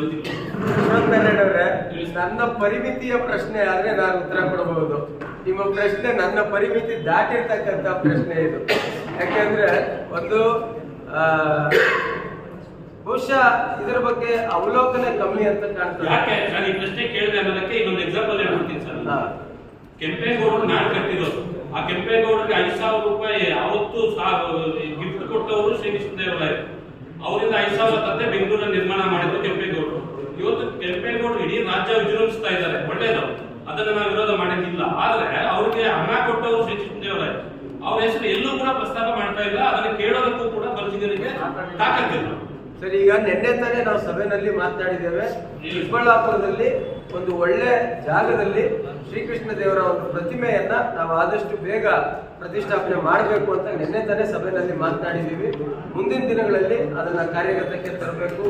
ಅವರೇ ನನ್ನ ಪರಿಮಿತಿಯ ಪ್ರಶ್ನೆ ಆದ್ರೆ ನಾನು ಉತ್ತರ ಕೊಡಬಹುದು. ನಿಮ್ಮ ಪ್ರಶ್ನೆ ನನ್ನ ಪರಿಮಿತಿ ದಾಟಿರ್ತಕ್ಕಂತ ಪ್ರಶ್ನೆ ಇದು. ಯಾಕೆಂದ್ರೆ ಒಂದು ಆ, ಬಹುಶಃ ಇದರ ಬಗ್ಗೆ ಅವಲೋಕನ ಕಮ್ಮಿ ಅಂತ ಕಾಣ್ತದೆ. ಯಾಕೆ? ನಾನು ಈ ಪ್ರಶ್ನೆ ಕೇಳಿದೆ ಅನ್ನೋದಕ್ಕೆ ಇನ್ನೊಂದು ಎಕ್ಸಾಂಪಲ್ ಹೇಳ್ಬಿಡ್ತೀನಿ ಸರ್. ಕೆಂಪೇಗೌಡರು ಕಟ್ಟಿರೋದು. ಆ ಕೆಂಪೇಗೌಡರಿಗೆ ಐದು ಸಾವಿರ ರೂಪಾಯಿ ಅವತ್ತು ಗಿಫ್ಟ್ ಕೊಟ್ಟವರು ಶ್ರೀಕೃಷ್ಣದೇವರಾಯ ಅವರಿಂದ ಐದು ಸಾವಿರ ತಂದೆ ಬೆಂಗಳೂರಲ್ಲಿ ನಿರ್ಮಾಣ ಮಾಡಿದ್ದು ಕೆಂಪೇಗೌಡರು. ಇವತ್ತು ಕೆಂಪೇಗೌಡರು ಇಡೀ ರಾಜ್ಯ ವಿಜೃಂಭಿಸ್ತಾ ಇದ್ದಾರೆ. ಒಳ್ಳೇದು. ಅದನ್ನ ನಾವು ವಿರೋಧ ಮಾಡಿದ್ದಿಲ್ಲ ಆದ್ರೆ ಅವ್ರಿಗೆ ಹಣ ಕೊಟ್ಟವರು ಶ್ರೀಕೃಷ್ಣದೇವರಾಯ ಅವ್ರ ಹೆಸರು ಎಲ್ಲೂ ಕೂಡ ಪ್ರಸ್ತಾಪ ಮಾಡ್ತಾ ಇಲ್ಲ. ಅದನ್ನ ಕೇಳೋದಕ್ಕೂ ಕೂಡ ಬರ್ಜಿಗರಿಗೆ ತಾಕತ್ತಿಲ್ಲ. ಸರಿ ಈಗ ನಿನ್ನೆ ತಾನೇ ನಾವು ಸಭೆಯಲ್ಲಿ ಮಾತನಾಡಿದ್ದೇವೆ. ಚಿಕ್ಕಬಳ್ಳಾಪುರದಲ್ಲಿ ಒಂದು ಒಳ್ಳೆ ಜಾಗದಲ್ಲಿ ಶ್ರೀಕೃಷ್ಣ ದೇವರ ಒಂದು ಪ್ರತಿಮೆಯನ್ನ ನಾವು ಆದಷ್ಟು ಬೇಗ ಪ್ರತಿಷ್ಠಾಪನೆ ಮಾಡಬೇಕು ಅಂತ ನಿನ್ನೆ ತಾನೇ ಸಭೆಯಲ್ಲಿ ಮಾತನಾಡಿದ್ದೀವಿ. ಮುಂದಿನ ದಿನಗಳಲ್ಲಿ ಅದನ್ನ ಕಾರ್ಯಗತಕ್ಕೆ ತರಬೇಕು.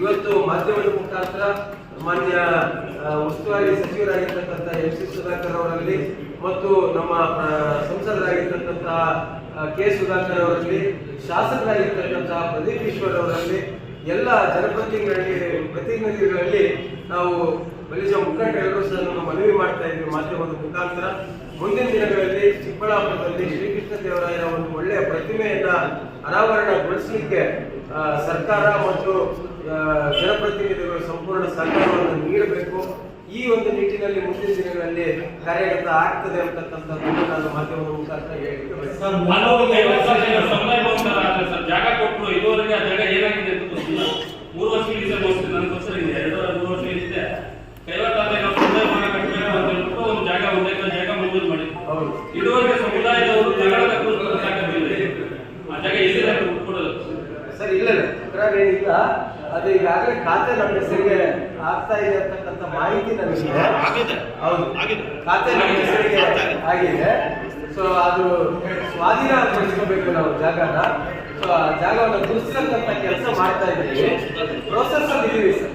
ಇವತ್ತು ಮಾಧ್ಯಮದ ಮುಖಾಂತರ ಮಾನ್ಯ ಉಸ್ತುವಾರಿ ಸಚಿವರಾಗಿರ್ತಕ್ಕಂಥ ಎಂ ಸಿ ಸುಧಾಕರ್ ಅವರಲ್ಲಿ ಮತ್ತು ನಮ್ಮ ಸಂಸದರಾಗಿರ್ತಕ್ಕಂತಹ ಕೆ ಸುಧಾಕರ್ ಅವರಲ್ಲಿ ಶಾಸಕರಾಗಿರ್ತಕ್ಕಂತಹ ಪ್ರದೀಪ್ ಈಶ್ವರ್ ಅವರಲ್ಲಿ, ಎಲ್ಲ ಜನಪ್ರತಿನಿಧಿಗಳಲ್ಲಿ, ಪ್ರತಿನಿಧಿಗಳಲ್ಲಿ ನಾವು ಬಲಿಜ ಮುಖಂಡರೆಲ್ಲರೂ ಸಹ ನಾವು ಮನವಿ ಮಾಡ್ತಾ ಇದ್ವಿ ಮಾಧ್ಯಮದ ಮುಖಾಂತರ. ಮುಂದಿನ ದಿನಗಳಲ್ಲಿ ಚಿಕ್ಕಬಳ್ಳಾಪುರದಲ್ಲಿ ಶ್ರೀಕೃಷ್ಣ ದೇವರಾಯರ ಒಂದು ಒಳ್ಳೆಯ ಪ್ರತಿಮೆಯನ್ನ ಅನಾವರಣಗೊಳಿಸಲಿಕ್ಕೆ ಸರ್ಕಾರ ಮತ್ತು ಜನಪ್ರತಿನಿಧಿಗಳು ಸಂಪೂರ್ಣ ಸಹಕಾರವನ್ನು ನೀಡಬೇಕು ಈ ಒಂದು ನಿಟ್ಟಿನಲ್ಲಿ ಮುಂದಿನ ದಿನಗಳಲ್ಲಿ ಕಾರ್ಯಗತ ಆಗ್ತದೆ ಅಂತಕ್ಕಂಥದ್ದು ನಾನು ಮಾಧ್ಯಮದ ಮುಖಾಂತರ ಹೇಳಿಕೆ ಬಯಸ್ತೇನೆ. ಹಲವು ಐವತ್ತು ಸಾವಿರ ಜನ ಸಮುದಾಯ ಭವನದಲ್ಲಿ ಆದ್ರೆ ಸರ್ ಜಾಗ ಕೊಟ್ಟರು ಇದುವರೆಗೆ ಆ ಜಾಗ ಏನಾಗಿದೆ ಅಂತ ಗೊತ್ತಿಲ್ಲ ಮೂರು ವರ್ಷಗಳಿಂದ ಗೋಸ್ಕರ ನನಗೋಸ್ಕರ ಇದೆ ಎರಡು ಮೂರು ವರ್ಷ ಇದೆ ಕೈವತ್ತಾದ್ರೆ ನಾವು ಸಮುದಾಯ ಭವನ ಕಟ್ಟಬೇಕು ಅಂತ ಹೇಳ್ಬಿಟ್ಟು ಒಂದು ಜಾಗ ಒಂದು ಎಕರೆ ಜಾಗ ಮಂಜೂರು ಮಾಡಿ ಹೌದು ಇದುವರೆಗೆ ಸಮುದಾಯದವರು ಜಗಳದ ಕುರಿತು ಜಾಗವಿಲ್ಲ ಆ ಜಾಗ ಎಲ್ಲಿದೆ ಅಂತ ಕೊಡೋದು ಸರ್ ಇಲ್ಲ ಇಲ್ಲ, ತಕರಾರು ಏನಿಲ್ಲ ಅದು ಈಗಾಗಲೇ ಖಾತೆ ನಮ್ಮ ಹೆಸರಿಗೆ ಆಗ್ತಾ ಇದೆ ಅಂತಕ್ಕಂಥ ಮಾಹಿತಿ ನನಗಿದೆ ಆಗಿದೆ. ಹೌದು. ಆಗಿದೆ. ಖಾತೆ ನಮ್ಮ ಹೆಸರಿಗೆ ಆಗಿದೆ. ಸೊ ಅದು ಸ್ವಾಧೀನ ಪಡಿಸ್ಕೋಬೇಕು ನಾವು ಜಾಗನ. ಸೊ ಆ ಜಾಗವನ್ನು ಗುರುತಿಸತಕ್ಕಂಥ ಕೆಲಸ ಮಾಡ್ತಾ ಇದ್ದೀವಿ. ಪ್ರೋಸೆಸ್ ಅಲ್ಲಿ ಇದೀವಿ ಸರ್.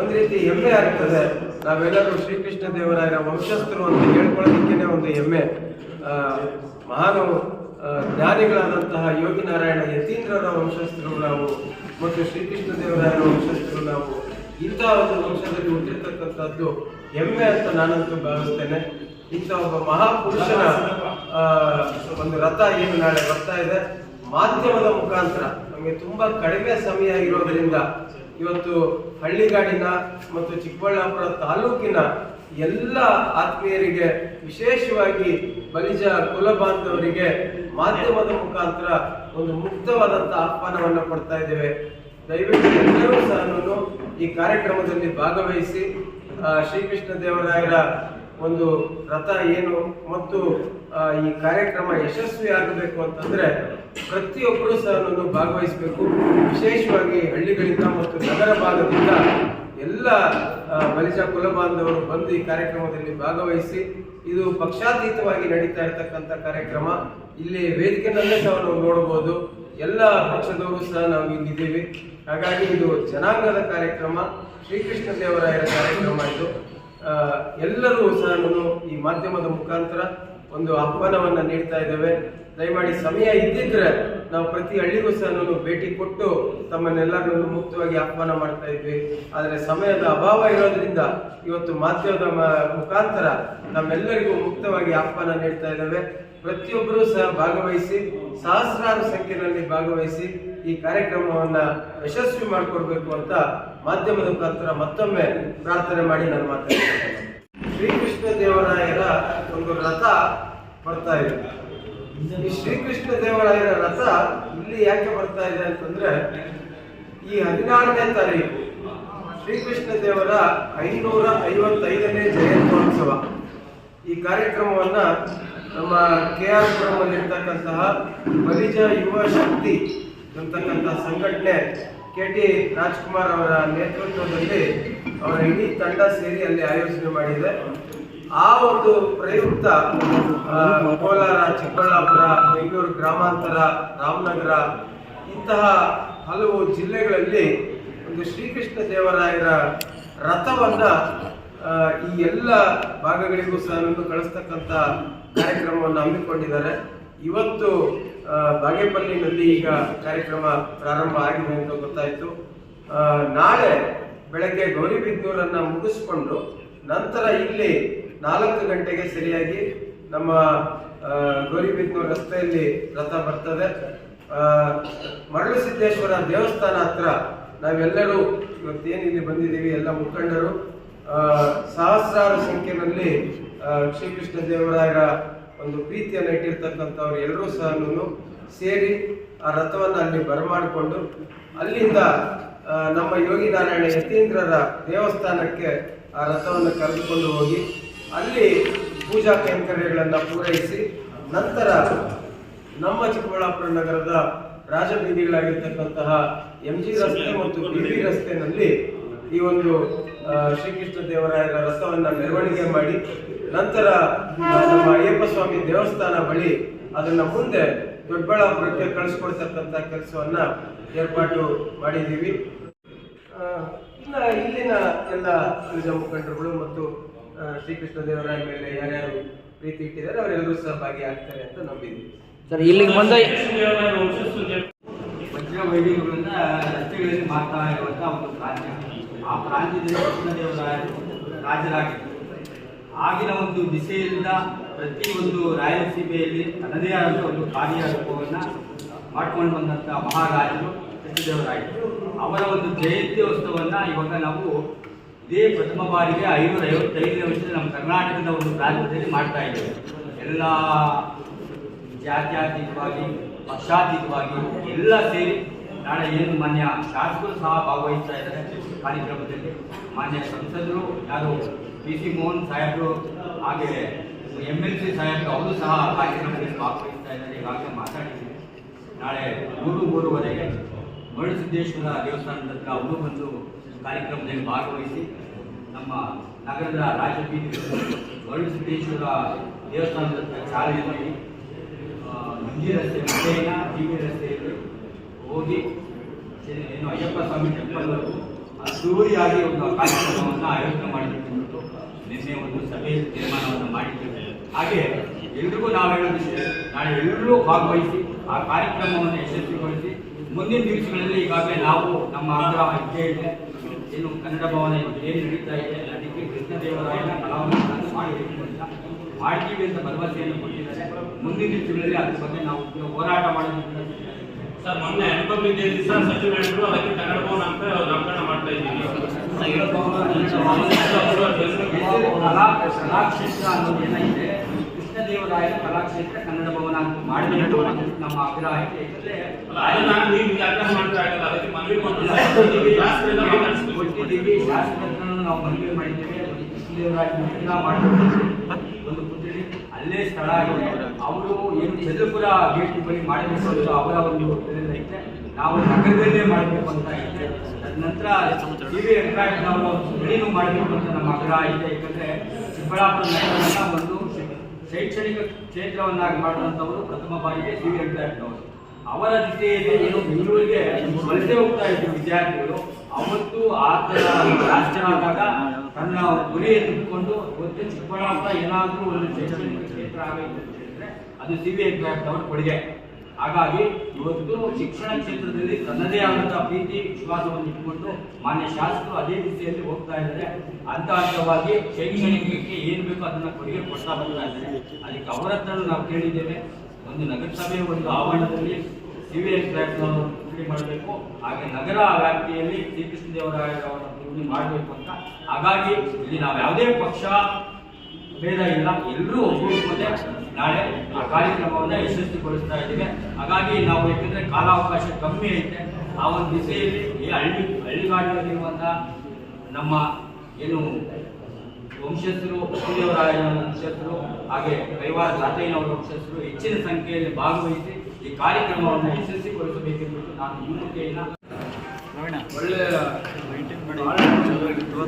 ಒಂದ್ ರೀತಿ ಹೆಮ್ಮೆ ಆಗ್ತದೆ. ನಾವೆಲ್ಲರೂ ಶ್ರೀಕೃಷ್ಣ ದೇವರಾಯರ ವಂಶಸ್ಥರು ಅಂತ ಹೇಳ್ಕೊಳ್ಳೋದಕ್ಕೆ ಒಂದು ಹೆಮ್ಮೆ. ಆ, ಮಹಾನು ಆ, ಜ್ಞಾನಿಗಳಾದಂತಹ ಯೋಗಿ ನಾರಾಯಣ ಯತೀಂದ್ರರ ವಂಶಸ್ಥರು ನಾವು ಮತ್ತು ಶ್ರೀಕೃಷ್ಣ ದೇವರಾಯರ ವಂಶಸ್ಥರು ನಾವು ಇಂತಹ ಒಂದು ವಂಶದಲ್ಲಿ ಹುಟ್ಟಿರ್ತಕ್ಕಂಥದ್ದು ಹೆಮ್ಮೆ ಅಂತ ನಾನಂತೂ ಭಾವಿಸ್ತೇನೆ. ಇಂಥ ಒಬ್ಬ ಮಹಾಪುರುಷನ ಒಂದು ರಥ ಏನು ನಾಳೆ ಬರ್ತಾ ಇದೆ, ಮಾಧ್ಯಮದ ಮುಖಾಂತರ, ನಮಗೆ ತುಂಬಾ ಕಡಿಮೆ ಸಮಯ ಇರೋದ್ರಿಂದ ಇವತ್ತು ಹಳ್ಳಿಗಾಡಿನ ಮತ್ತು ಚಿಕ್ಕಬಳ್ಳಾಪುರ ತಾಲೂಕಿನ ಎಲ್ಲ ಆತ್ಮೀಯರಿಗೆ ವಿಶೇಷವಾಗಿ ಬಲಿಜ ಕುಲ ಬಾಂಧವರಿಗೆ ಮಾಧ್ಯಮದ ಮುಖಾಂತರ ಒಂದು ಮುಕ್ತವಾದಂತಹ ಆಹ್ವಾನವನ್ನು ಕೊಡ್ತಾ ಇದ್ದೇವೆ. ದಯವಿಟ್ಟು ಎಲ್ಲರೂ ಸಹ ಈ ಕಾರ್ಯಕ್ರಮದಲ್ಲಿ ಭಾಗವಹಿಸಿ ಶ್ರೀಕೃಷ್ಣ ದೇವರಾಯರ ಒಂದು ರಥ ಏನು ಮತ್ತು ಈ ಕಾರ್ಯಕ್ರಮ ಯಶಸ್ವಿ ಆಗಬೇಕು ಅಂತಂದ್ರೆ ಪ್ರತಿಯೊಬ್ಬರು ಸಹ ಭಾಗವಹಿಸಬೇಕು. ವಿಶೇಷವಾಗಿ ಹಳ್ಳಿಗಳಿಂದ ಮತ್ತು ನಗರ ಭಾಗದಿಂದ ಎಲ್ಲ ಬಲಿಜ ಕುಲ ಬಾಂಧವರು ಬಂದು ಈ ಕಾರ್ಯಕ್ರಮದಲ್ಲಿ ಭಾಗವಹಿಸಿ ಇದು ಪಕ್ಷಾತೀತವಾಗಿ ನಡೀತಾ ಇರತಕ್ಕಂಥ ಕಾರ್ಯಕ್ರಮ. ಇಲ್ಲಿ ವೇದಿಕೆನಲ್ಲೇ ಸಹ ನಾವು ನೋಡಬಹುದು. ಎಲ್ಲ ಪಕ್ಷದವರು ಸಹ ನಾವು ಇಲ್ಲಿದ್ದೀವಿ. ಹಾಗಾಗಿ ಇದು ಜನಾಂಗದ ಕಾರ್ಯಕ್ರಮ, ಶ್ರೀಕೃಷ್ಣ ದೇವರಾಯರ ಕಾರ್ಯಕ್ರಮ ಇದು. ಎಲ್ಲರೂ ಸಹ ನಾನು ಈ ಮಾಧ್ಯಮದ ಮುಖಾಂತರ ಒಂದು ಆಹ್ವಾನವನ್ನು ನೀಡ್ತಾ ಇದ್ದೇವೆ. ದಯಮಾಡಿ ಸಮಯ ಇದ್ದಿದ್ರೆ ನಾವು ಪ್ರತಿ ಹಳ್ಳಿಗೂ ಸಹ ಭೇಟಿ ಕೊಟ್ಟು ತಮ್ಮನ್ನೆಲ್ಲರನ್ನು ಮುಕ್ತವಾಗಿ ಆಹ್ವಾನ ಮಾಡ್ತಾ ಇದ್ವಿ. ಆದರೆ ಸಮಯದ ಅಭಾವ ಇರೋದ್ರಿಂದ ಇವತ್ತು ಮಾಧ್ಯಮದ ಮುಖಾಂತರ ನಮ್ಮೆಲ್ಲರಿಗೂ ಮುಕ್ತವಾಗಿ ಆಹ್ವಾನ ನೀಡ್ತಾ ಇದ್ದಾವೆ. ಪ್ರತಿಯೊಬ್ಬರೂ ಸಹ ಭಾಗವಹಿಸಿ, ಸಹಸ್ರಾರು ಸಂಖ್ಯೆಯಲ್ಲಿ ಭಾಗವಹಿಸಿ ಈ ಕಾರ್ಯಕ್ರಮವನ್ನ ಯಶಸ್ವಿ ಮಾಡಿಕೊಡ್ಬೇಕು ಅಂತ ಮಾಧ್ಯಮದ ಮುಖಾಂತರ ಮತ್ತೊಮ್ಮೆ ಪ್ರಾರ್ಥನೆ ಮಾಡಿ ನಾನು ಮಾತಾಡ್ತೇನೆ ಶ್ರೀಕೃಷ್ಣ ದೇವರಾಯರ ಒಂದು ರಥ ಬರ್ತಾ ಇದೆ. ಈ ಶ್ರೀಕೃಷ್ಣ ದೇವರಾಯರ ರಥ ಇಲ್ಲಿ ಯಾಕೆ ಬರ್ತಾ ಇದೆ ಅಂತಂದ್ರೆ ಈ ಹದಿನಾರನೇ ತಾರೀಕು ಶ್ರೀಕೃಷ್ಣ ದೇವರ ಐನೂರ ಐವತ್ತೈದನೇ ಜಯಂತ್ಯೋತ್ಸವ. ಈ ಕಾರ್ಯಕ್ರಮವನ್ನ ನಮ್ಮ ಕೆ ಆರ್ ಪುರಮಲ್ಲಿರ್ತಕ್ಕಂತಹ ಬಲಿಜ ಯುವ ಶಕ್ತಿ ಅಂತಕ್ಕಂತಹ ಸಂಘಟನೆ ಕೆ ಟಿ ರಾಜ್ಕುಮಾರ್ ಅವರ ನೇತೃತ್ವದಲ್ಲಿ ಅವರ ಇಡೀ ತಂಡ ಸೇರಿ ಅಲ್ಲಿ ಆಯೋಜನೆ ಮಾಡಿದೆ. ಆ ಒಂದು ಪ್ರಯುಕ್ತ ಕೋಲಾರ, ಚಿಕ್ಕಬಳ್ಳಾಪುರ, ಬೆಂಗಳೂರು ಗ್ರಾಮಾಂತರ, ರಾಮನಗರ, ಇಂತಹ ಹಲವು ಜಿಲ್ಲೆಗಳಲ್ಲಿ ಒಂದು ಶ್ರೀಕೃಷ್ಣ ದೇವರಾಯರ ರಥವನ್ನ ಈ ಎಲ್ಲ ಭಾಗಗಳಿಗೂ ಸಹ ಕಳಿಸ್ತಕ್ಕಂಥ ಕಾರ್ಯಕ್ರಮವನ್ನು ಹಮ್ಮಿಕೊಂಡಿದ್ದಾರೆ. ಇವತ್ತು ಬಾಗೇಪಲ್ಲಿನಲ್ಲಿ ಈಗ ಕಾರ್ಯಕ್ರಮ ಪ್ರಾರಂಭ ಆಗಿದೆ ಅಂತ ಗೊತ್ತಾಯ್ತು. ನಾಳೆ ಬೆಳಗ್ಗೆ ಗೌರಿಬಿದ್ದೂರನ್ನ ಮುಗಿಸ್ಕೊಂಡು ನಂತರ ಇಲ್ಲಿ ನಾಲ್ಕು ಗಂಟೆಗೆ ಸರಿಯಾಗಿ ನಮ್ಮ ಆ, ರಸ್ತೆಯಲ್ಲಿ ರಥ ಬರ್ತದೆ. ಮರಳು ಸಿದ್ದೇಶ್ವರ ದೇವಸ್ಥಾನ ಹತ್ರ ನಾವೆಲ್ಲರೂ ಇವತ್ತೇನು ಇಲ್ಲಿ ಬಂದಿದ್ದೀವಿ ಎಲ್ಲ ಮುಖಂಡರು ಸಹಸ್ರಾರು ಸಂಖ್ಯೆಯಲ್ಲಿ ಶ್ರೀಕೃಷ್ಣ ದೇವರಾಯರ ಒಂದು ಪ್ರೀತಿಯನ್ನು ಇಟ್ಟಿರ್ತಕ್ಕಂಥವ್ರು ಎಲ್ಲರೂ ಸಹ ಸೇರಿ ಆ ರಥವನ್ನು ಅಲ್ಲಿ ಬರಮಾಡಿಕೊಂಡು ಅಲ್ಲಿಂದ ನಮ್ಮ ಯೋಗಿ ನಾರಾಯಣ ಯತೀಂದ್ರರ ದೇವಸ್ಥಾನಕ್ಕೆ ಆ ರಥವನ್ನು ಕರೆದುಕೊಂಡು ಹೋಗಿ ಅಲ್ಲಿ ಪೂಜಾ ಕೈಂಕರ್ಯಗಳನ್ನು ಪೂರೈಸಿ ನಂತರ ನಮ್ಮ ಚಿಕ್ಕಬಳ್ಳಾಪುರ ನಗರದ ರಾಜಬೀದಿಗಳಾಗಿರ್ತಕ್ಕಂತಹ ಎಂ ಜಿ ರಸ್ತೆ ಮತ್ತು ಬಿ ರಸ್ತೆನಲ್ಲಿ ಈ ಒಂದು ಶ್ರೀಕೃಷ್ಣ ದೇವರಾಯರ ರಸ್ತವನ್ನ ಮೆರವಣಿಗೆ ಮಾಡಿ ನಂತರ ನಮ್ಮ ಅಯ್ಯಪ್ಪ ಸ್ವಾಮಿ ದೇವಸ್ಥಾನ ಬಳಿ ಅದನ್ನ ಮುಂದೆ ದೊಡ್ಡಬಳ್ಳಾಪುರಕ್ಕೆ ಕಳಿಸ್ಕೊಡ್ತಕ್ಕಂಥ ಕೆಲಸವನ್ನ ಏರ್ಪಾಟು ಮಾಡಿದ್ದೀವಿ. ಇಲ್ಲಿನ ಎಲ್ಲ ಮುಖಂಡರುಗಳು ಮತ್ತು ಶ್ರೀಕೃಷ್ಣ ದೇವರಾಯ ಮೇಲೆ ಯಾರ್ಯಾರು ಪ್ರೀತಿ ಇಟ್ಟಿದ್ದಾರೆ ಅವರೆಲ್ಲರೂ ಸಹ ಭಾಗಿಯಾಗ್ತಾರೆ ಅಂತ ನಂಬಿದ್ದೀವಿ ಸರ್ ಇಲ್ಲಿಗೆ ಬಂದ ಶ್ರೀಕೃಷ್ಣದೇವರಾಯರ ವಂಶಸ್ಥರು ಜನ- ವಜ್ರ ವೈದಿಕರಿಂದ ರಸ್ತೆಗಳಲ್ಲಿ ಮಾಡ್ತಾ ಇರುವಂತಹ ಒಂದು ಪ್ರಾಂತ್ಯ. ಆ ಪ್ರಾಂತ್ಯದಲ್ಲಿ ಕೃಷ್ಣದೇವರಾಯರು ರಾಜರಾಗಿದ್ದರು. ಆಗಿನ ಒಂದು ದಿಸೆಯಿಂದ ಒಂದು ರಾಯಲಸೀಮೆಯಲ್ಲಿ ತನ್ನದೇ ಆದ ಒಂದು ಕಾರ್ಯರೂಪವನ್ನು ಮಾಡ್ಕೊಂಡು ಬಂದಂಥ ಮಹಾರಾಜರು ಕೃಷ್ಣದೇವರಾಯರು ಅವರ ಒಂದು ಜಯಂತ್ಯೋತ್ಸವವನ್ನು ಇವಾಗ ನಾವು ಇದೇ ಪ್ರಥಮ ಬಾರಿಗೆ ಐನೂರ ಐವತ್ತೈದನೇ ವರ್ಷದಲ್ಲಿ ನಮ್ಮ ಕರ್ನಾಟಕದ ಒಂದು ಪ್ರಾಂತ್ಯದಲ್ಲಿ ಮಾಡ್ತಾ ಇದ್ದೇವೆ. ಎಲ್ಲ ಜಾತ್ಯಾತೀತವಾಗಿ, ಪಕ್ಷಾತೀತವಾಗಿ ಎಲ್ಲ ಸೇರಿ ನಾಳೆ ಏನು ಮಾನ್ಯ ಶಾಸಕರು ಸಹ ಭಾಗವಹಿಸ್ತಾ ಇದ್ದಾರೆ. ಕಾರ್ಯಕ್ರಮದಲ್ಲಿ ಮಾನ್ಯ ಸಂಸದರು, ಯಾರು ಪಿ ಸಿ ಮೋಹನ್ ಸಾಹೇಬರು, ಹಾಗೆ ಎಂ ಎಲ್ ಸಿ ಸಾಹೇಬರು ಅವರು ಸಹ ಕಾರ್ಯಕ್ರಮದಲ್ಲಿ ಭಾಗವಹಿಸ್ತಾ ಇದ್ದಾರೆ. ಈಗಾಗಲೇ ಮಾತಾಡಿದ್ದೀವಿ. ನಾಳೆ ಮೂರು ಮೂರುವರೆಗೆ. ಮರುಸಿದ್ದೇಶ್ವರ ದೇವಸ್ಥಾನದ ಹತ್ರ ಅವರು ಬಂದು ಕಾರ್ಯಕ್ರಮದಲ್ಲಿ ಭಾಗವಹಿಸಿ ನಮ್ಮ ನಗರದ ರಾಜಬೀದಿ ಮರುಸಿದ್ದೇಶ್ವರ ದೇವಸ್ಥಾನದ ಹತ್ರ ಚಾಲನೆ ಮಾಡಿ ನಂದಿ ರಸ್ತೆ ಮಧ್ಯಾಹ್ನ ಟಿ ವಿ ರಸ್ತೆಯಲ್ಲಿ ಹೋಗಿ ಏನು ಅಯ್ಯಪ್ಪ ಸ್ವಾಮಿ ಟೆಂಪಲ್ವರೆಗೂ ಅದ್ದೂರಿಯಾಗಿ ಒಂದು ಕಾರ್ಯಕ್ರಮವನ್ನು ಆಯೋಜನೆ ಅಂದ್ಬಿಟ್ಟು ನಿನ್ನೆ ಒಂದು ಸಭೆಯಲ್ಲಿ ತೀರ್ಮಾನವನ್ನು ಮಾಡಿದ್ದೇವೆ. ಹಾಗೆ ಎಲ್ರಿಗೂ ನಾವು ಹೇಳೋದಿಷ್ಟೇ, ನಾಳೆ ಎಲ್ಲರೂ ಭಾಗವಹಿಸಿ ಆ ಕಾರ್ಯಕ್ರಮವನ್ನು ಯಶಸ್ವಿಗೊಳಿಸಿ ಮುಂದಿನ ದಿವಸಗಳಲ್ಲಿ ಈಗಾಗಲೇ ನಾವು ನಮ್ಮ ಆಂಧ್ರ ಇದೆ. ಏನು ಕನ್ನಡ ಭವನ ಏನು ನಡೀತಾ ಇದೆ ಅದಕ್ಕೆ ಕೃಷ್ಣದೇವರಾಯನ ಕಲಾವನ್ನು ಅಂತ ಮಾಡ್ತೀವಿ ಅಂತ ಭರವಸೆಯನ್ನು ಕೊಟ್ಟಿದ್ದಾರೆ. ಮುಂದಿನ ದಿವಸಗಳಲ್ಲಿ ಅದ್ರ ಬಗ್ಗೆ ನಾವು ಹೋರಾಟ ಮಾಡೋದಕ್ಕೆ ಸರ್ ಮೊನ್ನೆ ರಿಪಬ್ಲಿಕ್ ಡೇ ಸಚಿವ ಹೇಳಿದ್ರು ಅದಕ್ಕೆ ಕನ್ನಡ ಭವನ ಅಂತ ನಾಮಕರಣ ಮಾಡ್ತಾ ಇದ್ದೀವಿ. ಕಲಾ ಕಲಾಕ್ಷೇತ್ರ ಅನ್ನೋದು ಏನಾಗಿದೆ ಕೃಷ್ಣದೇವರಾಯನ ಕಲಾಕ್ಷೇತ್ರ ಕನ್ನಡ ನಮ್ಮ ನೀವು ಮಾಡಿದ್ದೇವೆ. ಒಂದು ಅಲ್ಲೇ ಸ್ಥಳ ಆಗಿದೆ. ಅವರು ಏನು ಚಂದ್ರಪುರ ಗೇಟ್ ಬಳಿ ಮಾಡಬೇಕು ಅಂತ ಅವರ ಒಂದು ಐತೆ. ನಾವು ನಗರದಲ್ಲೇ ಮಾಡಬೇಕು ಅಂತ ಐತೆ. ಟಿವಿ ನಾವು ಏನು ಮಾಡಬೇಕು ಅಂತ ನಮ್ಮ ಆಗ್ರಹ ಇದೆ ಯಾಕಂದ್ರೆ ಚಿಕ್ಕಬಳ್ಳಾಪುರ ಬಂದು ಶೈಕ್ಷಣಿಕ ಕ್ಷೇತ್ರವನ್ನಾಗಿ ಮಾಡಿದಂಥವರು ಪ್ರಥಮ ಬಾರಿಗೆ ಟಿ ವಿ ಅವರು ಜೊತೆಯಲ್ಲಿ ಏನು ಬೆಂಗಳೂರಿಗೆ ವಲಸೆ ಹೋಗ್ತಾ ಇದ್ದರು ವಿದ್ಯಾರ್ಥಿಗಳು, ಅವತ್ತು ಆತನ ರಾಷ್ಟ್ರ ಆದಾಗ ತನ್ನ ಗುರಿಯನ್ನು ಇಟ್ಕೊಂಡು ಇವತ್ತು ಚಿಕ್ಕಬಳ್ಳಾಪುರ ಏನಾದರೂ ಒಂದು ಶೈಕ್ಷಣಿಕ ಕ್ಷೇತ್ರ ಆಗಬೇಕು ಅಂತ ಹೇಳಿದ್ರೆ ಅದು ಸಿ ಐ ಅವರ ಕೊಡುಗೆ. ಹಾಗಾಗಿ ಇವತ್ತು ಶಿಕ್ಷಣ ಕ್ಷೇತ್ರದಲ್ಲಿ ತನ್ನದೇ ಆದಂತಹ ಪ್ರೀತಿ, ವಿಶ್ವಾಸವನ್ನು ಇಟ್ಟುಕೊಂಡು ಮಾನ್ಯ ಶಾಸಕರು ಅದೇ ರೀತಿಯಲ್ಲಿ ಹೋಗ್ತಾ ಇದ್ದಾರೆ. ಅಂತ ಹಂತವಾಗಿ ಶೈಕ್ಷಣಿಕಕ್ಕೆ ಏನು ಬೇಕೋ ಅದನ್ನ ಕೊಡುಗೆ ಕೊಡ್ತಾ ಬರ್ತಾ ಇದ್ದಾರೆ ಅದಕ್ಕೆ ಅವರ ನಾವು ಕೇಳಿದ್ದೇವೆ. ಒಂದು ನಗರಸಭೆ, ಒಂದು ಆವರಣದಲ್ಲಿ ಸಿವಿಲ್ ಪೂರ್ಣಿ ಮಾಡಬೇಕು. ಹಾಗೆ ನಗರ ವ್ಯಾಪ್ತಿಯಲ್ಲಿ ಶ್ರೀಕೃಷ್ಣ ದೇವರಾಯರವರ ಪೂರ್ಣಿ ಮಾಡಬೇಕು ಅಂತ. ಹಾಗಾಗಿ ಇಲ್ಲಿ ನಾವು ಯಾವುದೇ ಪಕ್ಷ ಭೇದ ಇಲ್ಲ. ಎಲ್ಲರೂ ಒಗ್ಗೂಡಿಕೊಂಡೆ ನಾಳೆ ಆ ಕಾರ್ಯಕ್ರಮವನ್ನು ಯಶಸ್ವಿಗೊಳಿಸ್ತಾ ಇದ್ದೇವೆ. ಹಾಗಾಗಿ ನಾವು ಯಾಕಂದ್ರೆ ಕಾಲಾವಕಾಶ ಕಮ್ಮಿ ಐತೆ. ಆ ಒಂದು ದಿಸೆಯಲ್ಲಿ ಈ ಹಳ್ಳಿ ಹಳ್ಳಿಗಾಡಿನಲ್ಲಿರುವಂತಹ ನಮ್ಮ ಏನು ವಂಶಸ್ಥರು ದೇವರಾಯ ವಂಶಸ್ಥರು ಹಾಗೆ ಕೈವಾರ ತಾತಯ್ಯನವರ ವಂಶಸ್ಥರು ಹೆಚ್ಚಿನ ಸಂಖ್ಯೆಯಲ್ಲಿ ಭಾಗವಹಿಸಿ ಈ ಕಾರ್ಯಕ್ರಮವನ್ನು ಯಶಸ್ವಿಗೊಳಿಸಬೇಕೆಂಬುದು ನಾನು ಮುಖೇನ ಒಳ್ಳೆಯ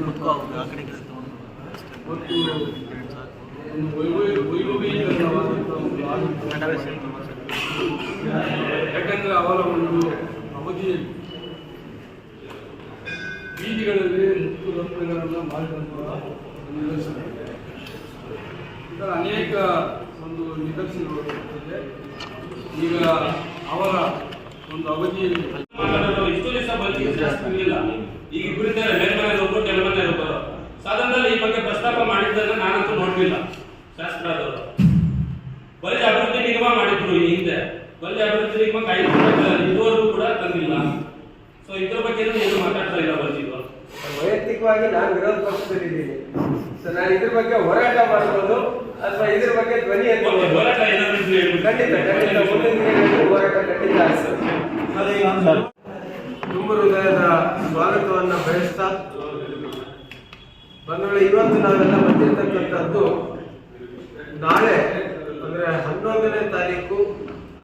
ಮತ್ತು ಒಂದು ಅವರ ಒಂದು ಅವಧಿಯಲ್ಲಿ ಬೀದಿಗಳಲ್ಲಿ ಮುತ್ತು ರಸ್ತೆಗಳನ್ನು ಮಾಡಿದಂತಹ ನಿದರ್ಶನ. ಇದರ ಅನೇಕ ಒಂದು ನಿದರ್ಶನಗಳು ಈಗ ಅವರ ಒಂದು ಅವಧಿಯಲ್ಲಿ ಈಗ ಗುರಿ ಅಥವಾ ಇದ್ರ ಬಗ್ಗೆ ಧ್ವನಿ ಹೋರಾಟ ಖಂಡಿತ ಖಂಡಿತ ಮುಂದಿನ ಖಂಡಿತ ಹೃದಯದ ಸ್ವಾಗತವನ್ನು ಬಯಸ್ತಾ ಬಂದ ಇವತ್ತು ನಾವೆಲ್ಲ ಬಂದಿರತಕ್ಕಂಥದ್ದು ನಾಳೆ